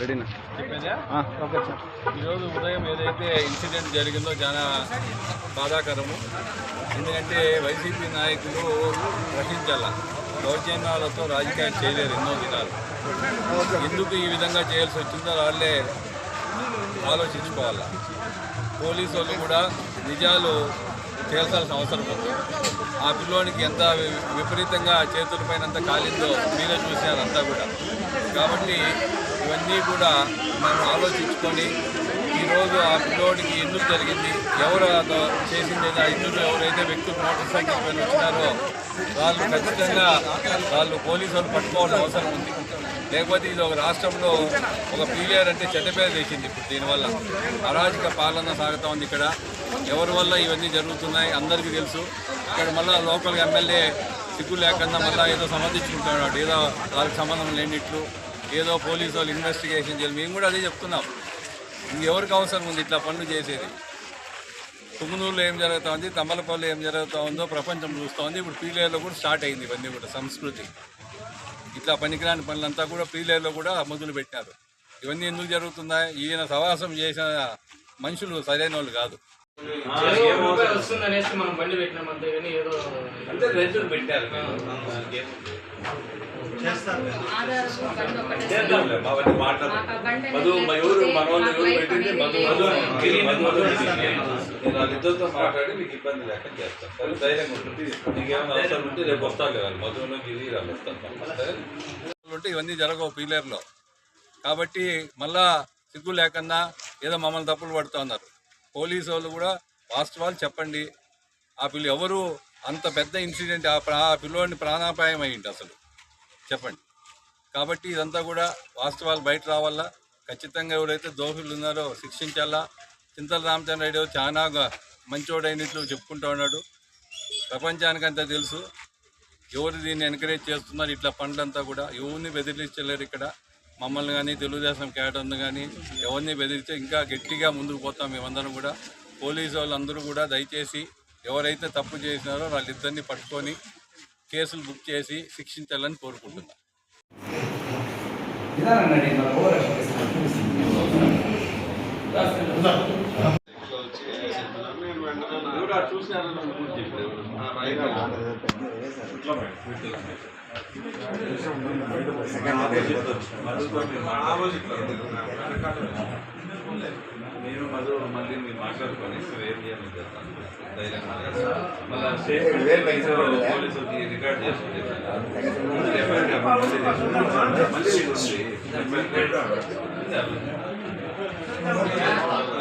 రెడీనా? చెప్పేదా? Okay. Sir ఈరోజు ఉదయం ఏదైతే ఇన్సిడెంట్ జరిగిందో చాలా బాధాకరము. ఎందుకంటే వైసీపీ నాయకులు గ్రహించాల దౌర్జన్యాలతో రాజకీయాలు చేయలేరు ఎన్నో దినాలు ఎందుకు ఈ విధంగా చేయాల్సి వచ్చిందో వాళ్ళే ఆలోచించుకోవాలి? పోలీసు వాళ్ళు కూడా నిజాలు తేల్చాల్సిన అవసరం ఉంది. ఆ పిల్లోనికి ఎంత విపరీతంగా విపరీతంగా చేతులపైన అంత కాలిందో మీరే చూశారు అంతా కూడా. కాబట్టి ఇవన్నీ కూడా మనం ఆలోచించుకొని ఈరోజు ఆ పిల్లోడికి ఎందుకు జరిగింది ఎవరు అదో చేసింది ఆ ఇందులో ఎవరైతే వ్యక్తులు మోటార్ సైకిల్ పైన వచ్చినారో వాళ్ళు ఖచ్చితంగా వాళ్ళు పోలీసులు పట్టుకోవాల్సిన అవసరం ఉంది. లేకపోతే ఇది ఒక రాష్ట్రంలో ఒక పీలియర్ అంటే చెడ్డ పేరు తెచ్చింది ఇప్పుడు దీనివల్ల. అరాజక పాలన సాగుతూ ఉంది ఇక్కడ. ఎవరి వల్ల ఇవన్నీ జరుగుతున్నాయి అందరికీ తెలుసు. ఇక్కడ మళ్ళీ లోకల్ ఎమ్మెల్యే సిగ్గు లేకుండా మళ్ళీ ఏదో సమర్థించుకుంటున్నాడు ఏదో వాళ్ళకి సంబంధం లేనిట్లు ఏదో పోలీసు వాళ్ళు ఇన్వెస్టిగేషన్ చేయాలి. మేము కూడా అదే చెప్తున్నాం. ఇంకెవరికి అవసరం ఉంది ఇట్లా పనులు చేసేది? తుమ్మునూరులో ఏం జరుగుతూ ఉంది? తమ్మలపల్లి ఏం జరుగుతూ ఉందో ప్రపంచం చూస్తూ ఉంది. ఇప్పుడు పీలేరులో కూడా స్టార్ట్ అయింది ఇవన్నీ కూడా సంస్కృతి. ఇట్లా పనికిరాని పనులంతా కూడా ప్రీలేయర్లో కూడా మొదలు పెట్టారు. ఇవన్నీ ఎందుకు జరుగుతున్నాయి? ఈయన సవాసం చేసిన మనుషులు సరైన వాళ్ళు కాదు. వస్తుందనేసి మనం బండి పెట్టినాం అంతే కానీ ఏదో అంటే రైతులు పెట్టారు. మధు ఎవరు ఎవరు పెట్టింది? వాళ్ళిద్దరితో మాట్లాడి మీకు ఇబ్బంది సరే ధైర్యంగా ఉంటుంది నీకేమైనా అవసరం ఉంటే రేపు వస్తాను గిరి వాళ్ళు వస్తాను. ఉంటే ఇవన్నీ జరగవు పీలేరులో. కాబట్టి మళ్ళా సిగ్గు లేకుండా ఏదో మమ్మల్ని తప్పులు పడుతూ ఉన్నారు. పోలీసు వాళ్ళు కూడా వాస్తవాలు చెప్పండి. ఆ పిల్ల ఎవరు? అంత పెద్ద ఇన్సిడెంట్ ఆ ప్రా పిల్లోడిని ప్రాణాపాయం అయ్యింది అసలు. చెప్పండి. కాబట్టి ఇదంతా కూడా వాస్తవాలు బయట రావాలా? ఖచ్చితంగా ఎవరైతే దోషులు ఉన్నారో శిక్షించాలా? చింతల రామచంద్ర రెడ్డి చాలా మంచోడైనట్లు చెప్పుకుంటూ ఉన్నాడు. ప్రపంచానికంతా తెలుసు. ఎవరు దీన్ని ఎంకరేజ్ చేస్తున్నారు? ఇట్లా పనులంతా కూడా ఎవరిని బెదిరించలేరు ఇక్కడ? మమ్మల్ని కానీ తెలుగుదేశం కేటర్ను కానీ ఎవరిని బెదిరిస్తే ఇంకా గట్టిగా ముందుకు పోతాం మేమందరం కూడా. పోలీసు వాళ్ళందరూ కూడా దయచేసి ఎవరైతే తప్పు చేసినారో వాళ్ళిద్దరిని పట్టుకొని కేసులు బుక్ చేసి శిక్షించాలని కోరుకుంటున్నాను నేను మధు మళ్ళీ మీరు మాట్లాడుకొని చేయాలని చేస్తాను ధైర్యంగా రికార్డ్ చేసుకుంటే మళ్ళీ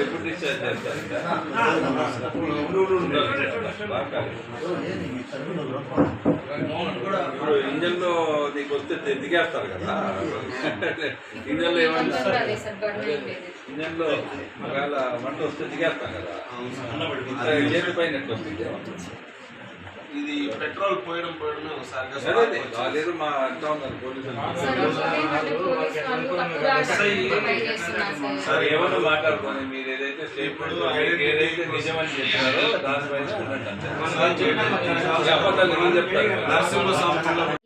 ఎప్పుడు డిశ్చార్జ్ ఇప్పుడు ఇంజన్లో నీకు వస్తే దిగేస్తారు కదా. ఇంజన్లో ఏమన్నా ఇంజన్లో ఒకవేళ మంట వస్తే దిగేస్తాం కదా పైన వస్తుంది? ఇది పెట్రోల్ పోయడం పోయడమే. వాళ్ళేదో మా అంటా ఉన్నారు పోలీసులు. సార్ ఏమన్నా మాట్లాడుకోండి మీరు ఏదైతే స్టేట్మెంట్ ఏదైతే నిజమని చెప్పారో దానిపైన ఉండండి అంతే. ఈ